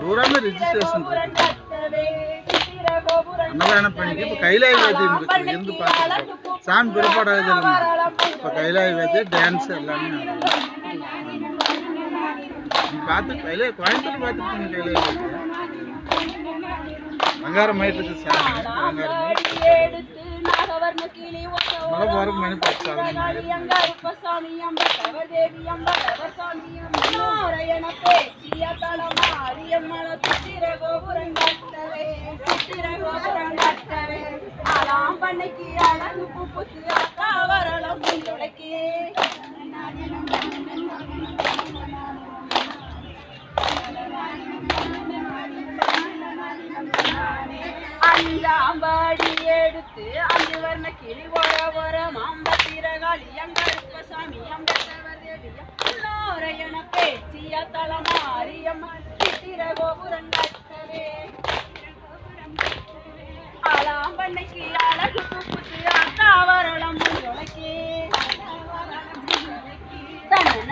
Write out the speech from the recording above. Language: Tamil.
பூராமே ரிஜிஸ்ட்ரேஷன் அன்னதான பணிக்கு இப்போ கைலாய வேத்தியம் இருக்கு இருந்து பார்த்து சாமி பிறப்பாடாக இப்போ கைலாய வேத்தியம் டான்ஸ் எல்லாமே பார்த்து கையில கோயம்புத்தூர் பார்த்துருக்கீங்க வேத்தியம் அங்காரம் மயிட்டுக்கு சாமி. அங்காரம் மழை போகிறக்கு மணி பத்து சாதனை பண்ணைக்கு அழகு புப்புக்கு அக்கா வரலாம் முன்னுடைக்கு. அஞ்சாம் எடுத்து அஞ்சு வர்ண கிளி வர வர மாம்பத்திரகாளி அங்கருப்ப சாமி அம்பத்தவர் தேவியா பேச்சிய தலமாரியம்மா சித்திர கோபுரம் கட்டவே ஆளாம்பண்ணைக்கு அழகு